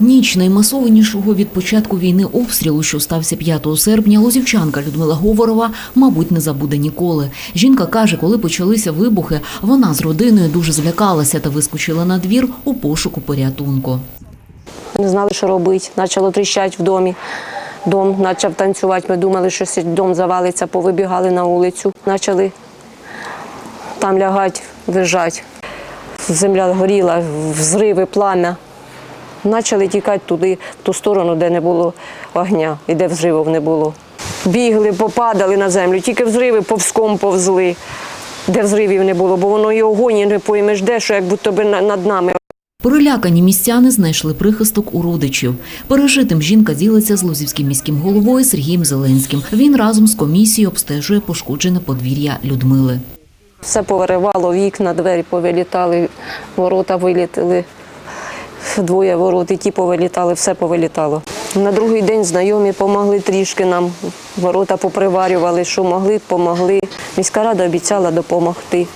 Ніч наймасованішого від початку війни обстрілу, що стався 5 серпня, лозівчанка Людмила Говорова, мабуть, не забуде ніколи. Жінка каже, коли почалися вибухи, вона з родиною дуже злякалася та вискочила на двір у пошуку порятунку. Не знали, що робити. Почало тріщати в домі. Дом почав танцювати. Ми думали, що дом завалиться, повибігали на вулицю. Почали там лягати, лежати. Земля горіла, взриви, плам'я. Почали тікати туди, в ту сторону, де не було огня і де взривів не було. Бігли, попадали на землю, тільки взриви повзком повзли, де взривів не було, бо воно і огонь, і не поймеш де, що як будто би над нами Перелякані містяни знайшли прихисток у родичів. Пережитим жінка ділиться з лозівським міським головою Сергієм Зеленським. Він разом з комісією обстежує пошкоджене подвір'я Людмили. Все повиривало, вікна, двері повилітали, ворота вилітали. Двоє ворот, і ті повилітали, все повилітало. На другий день знайомі допомогли трішки нам. Ворота поприварювали, що могли, помогли. Міська рада обіцяла допомогти.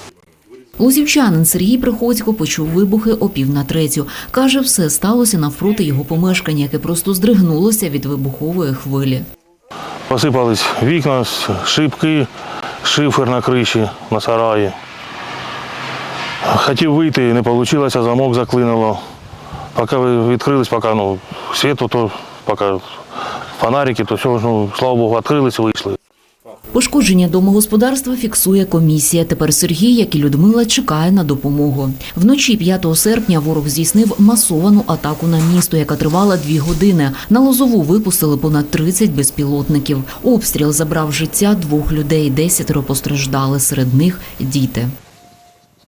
Лозівчанин Сергій Приходько почув вибухи о пів на третю. Каже, все сталося навпроти його помешкання, яке просто здригнулося від вибухової хвилі. Посипались вікна, шибки, шифер на криші, на сараї. Хотів вийти, не вийшло, замок заклинило. Поки відкрились, поки ну, світу, то поки фонарики, то все, ну, слава Богу, відкрились вийшли. Пошкодження домогосподарства фіксує комісія. Тепер Сергій, як і Людмила, чекає на допомогу. Вночі 5 серпня ворог здійснив масовану атаку на місто, яка тривала дві години. На лозову випустили понад 30 безпілотників. Обстріл забрав життя двох людей, десятеро постраждали, серед них діти.